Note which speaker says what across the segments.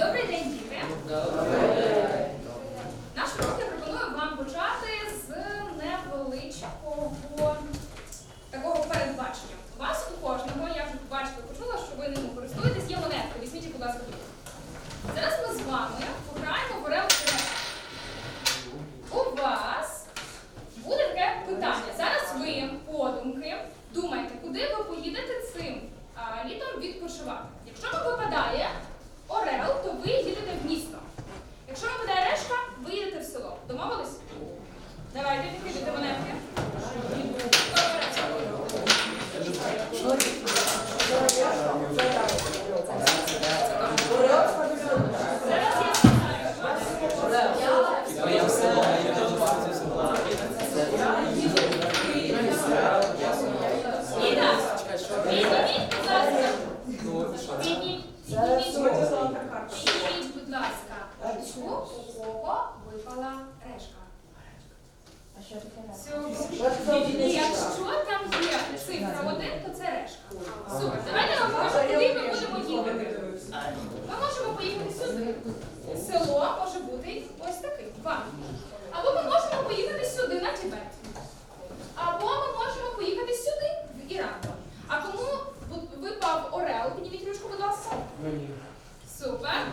Speaker 1: Добрий день, діти. Добрий день. Якщо там є цифра 1, то це решта. Супер, давайте вам покажу, куди ми будемо їхати. Е, ми можемо поїхати сюди. Село може бути ось таким. Вам. Або ми можемо поїхати сюди на Тібет. Або ми можемо поїхати сюди, в Іран. А кому випав Орел? Підніміть ручку, будь ласка. Супер.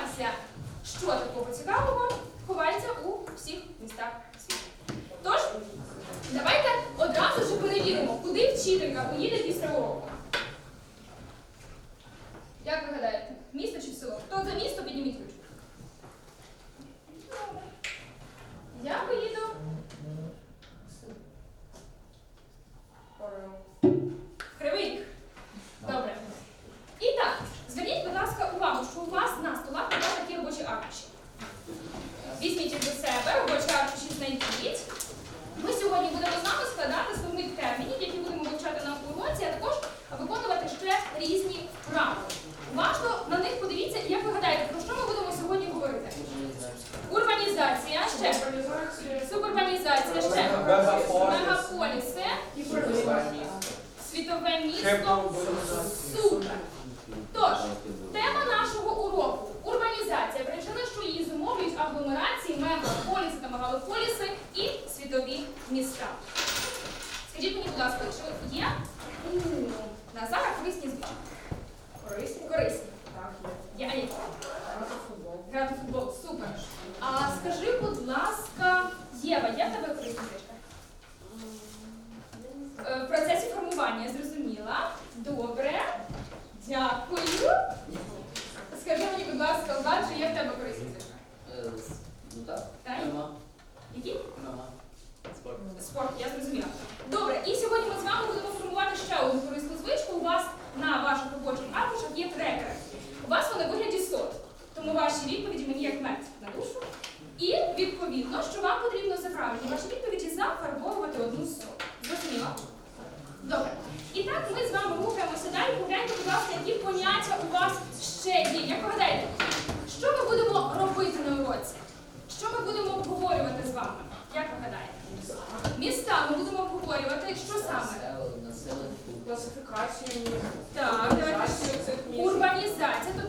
Speaker 1: дізнатися, що такого цікавого ховається у всіх містах світу. Тож, давайте одразу ж перевіримо, куди вчителька поїде після уроку. міста. Скажіть мені, будь ласка, чи є Назар Назара корисні звички? Корисні? Корисні. Так, є. А? Грати футбол. Грати футбол, супер. А скажи, будь ласка, Єва, є тебе корисні звичка? Е, в процесі формування зрозуміла. Добре. Дякую. 진짜 알차게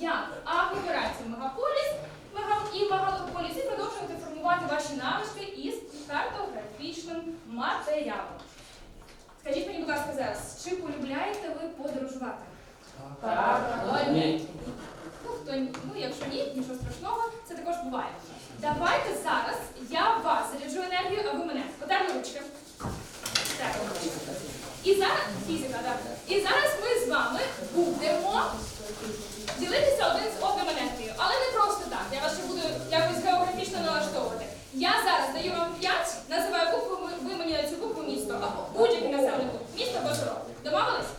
Speaker 1: як агломерацію мегаполіс і мегалополіс, і продовжуєте формувати ваші навички із картографічним матеріалом. Скажіть мені, будь ласка, зараз, чи полюбляєте ви
Speaker 2: подорожувати?
Speaker 1: Так. Ні. Ну, хто? Ну, якщо ні, нічого страшного, це також буває. Давайте зараз я вас заряджу енергію, а ви мене. Потерли ручки. Так. І зараз фізика, так. І зараз ми з вами будемо ділитися один з одним енергією. Але не просто так. Я вас ще буду якось географічно налаштовувати. Я зараз даю вам п'ять, називаю букву, ви- мені на цю букву місто або будь-який населений пункт. Місто або. Домовились?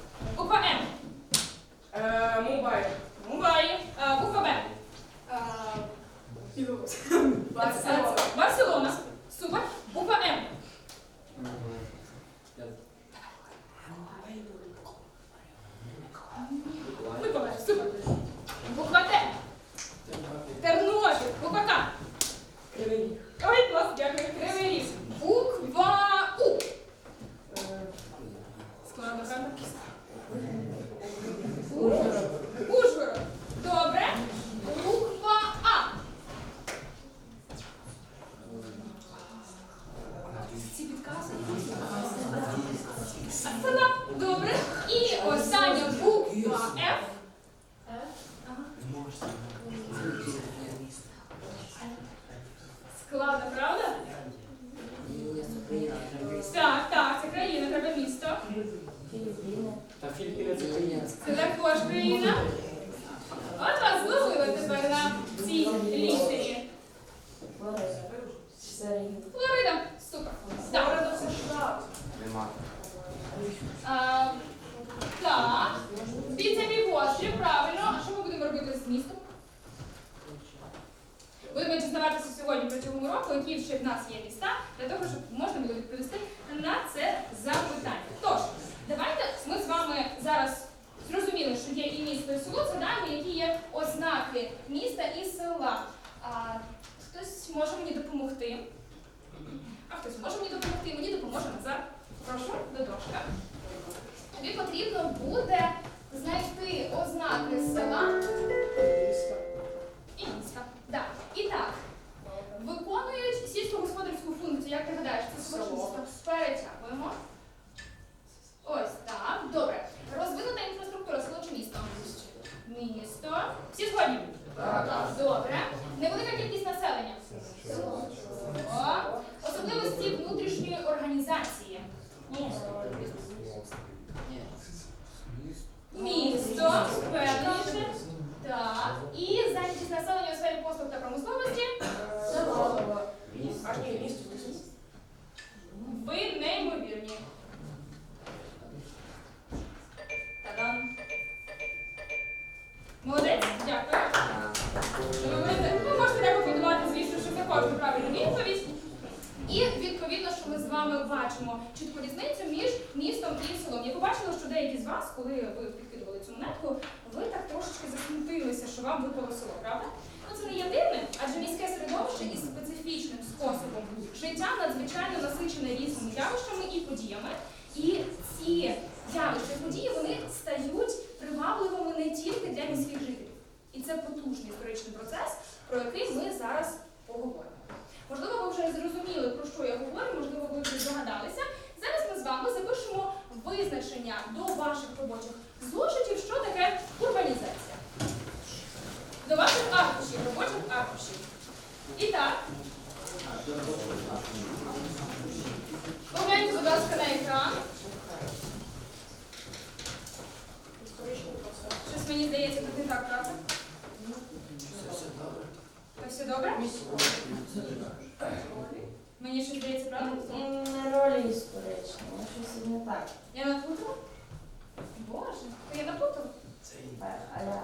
Speaker 3: Та Філіппіни це країна.
Speaker 1: Це також країна. От вас зловили тепер на цій літері. Флорида. Супер.
Speaker 2: Флорида це штат.
Speaker 3: Нема.
Speaker 1: А, так. Піцеві гострі, правильно. А що ми будемо робити з містом? Будемо дізнаватися сьогодні протягом року, які ще в нас є міста, для того, щоб можна було відповісти на це запитання. Tож, давайте ми з вами зараз зрозуміли, що є і місто, і село, згадаємо, які є ознаки міста і села. А, хтось може мені допомогти? А хтось може мені допомогти? Мені допоможе Назар. Прошу, до дошка. Тобі потрібно буде бачимо чітку різницю між містом і селом. Я побачила, що деякі з вас, коли ви підкидували цю монетку, ви так трошечки засмутилися, що вам випало село, правда? Ну це не є дивним, адже міське середовище із специфічним способом життя надзвичайно насичене різними явищами і подіями. І ці явища і події вони стають привабливими не тільки для міських жителів. І це потужний історичний процес, про який ми зараз поговоримо. Можливо, ви вже зрозуміли, про що я говорю, можливо, ви вже здогадалися. Зараз ми з вами запишемо визначення до ваших робочих зошитів, що таке урбанізація. До ваших аркушів, робочих аркушів. І так, погляньте, будь ласка, на екран. Щось мені здається, тут не так, правда? Та все добре? Мені щось здається, правда?
Speaker 4: Не ролі історичні, ну, щось не так.
Speaker 1: Я наплутала? Боже, то я наплутала?
Speaker 4: Е, А я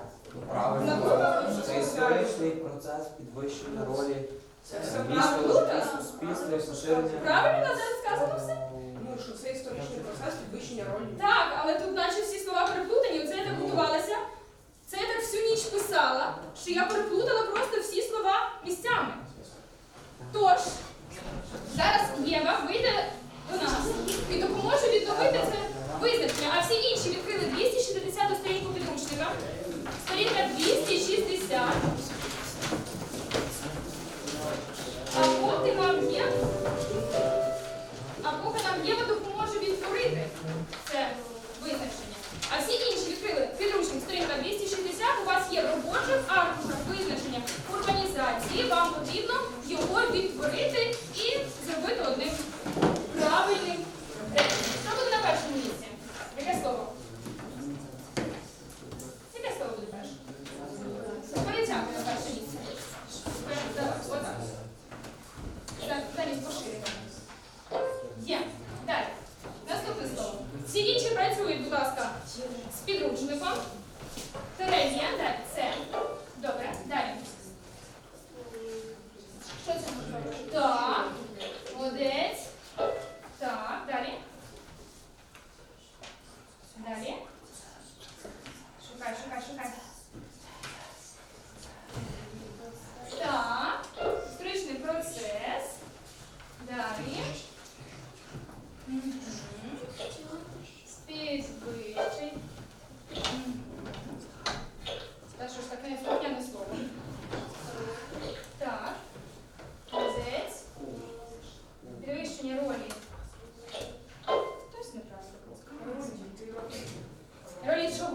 Speaker 5: Правильно, це історичний процес підвищення ролі
Speaker 2: Це
Speaker 5: міста в житті поширення.
Speaker 1: Правильно зараз сказано все?
Speaker 2: Ну, що це історичний процес підвищення ролі.
Speaker 1: Так, але тут наче всі слова переплутані. Оце я так готувалася. Це я так всю ніч писала, що я переплутала просто всі слова місцями. Тож, зараз Єва вийде до нас і допоможе відновити це визначення. А всі інші відкрили 260 сторінку підручника. Сторінка 260.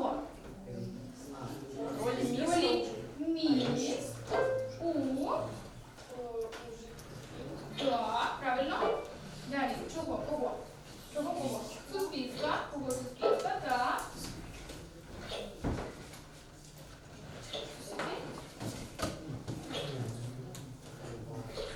Speaker 1: Чого?